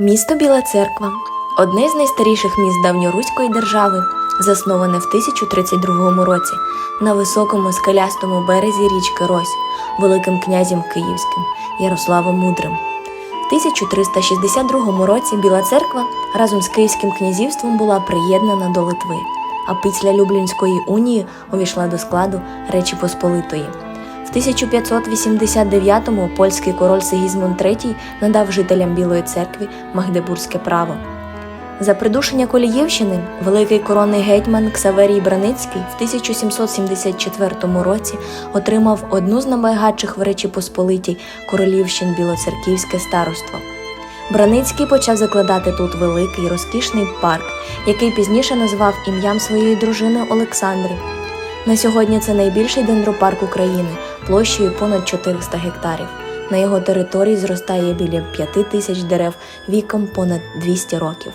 Місто Біла Церква одне з найстаріших міст давньоруської держави, засноване в 1032 році на високому скелястому березі річки Рось, Великим князем Київським Ярославом Мудрим. В 1362 році Біла Церква разом з Київським князівством була приєднана до Литви, а після Люблінської унії увійшла до складу Речі Посполитої. В 1589-му польський король Сигізмунд III надав жителям Білої церкви Магдебурзьке право. За придушення Коліївщини великий коронний гетьман Ксаверій Браницький в 1774 році отримав одну з найбагатших в Речі Посполитій королівщин Білоцерківське староство. Браницький почав закладати тут великий розкішний парк, який пізніше назвав ім'ям своєї дружини Олександри. На сьогодні це найбільший дендропарк України площею понад 400 гектарів. На його території зростає біля 5 тисяч дерев віком понад 200 років.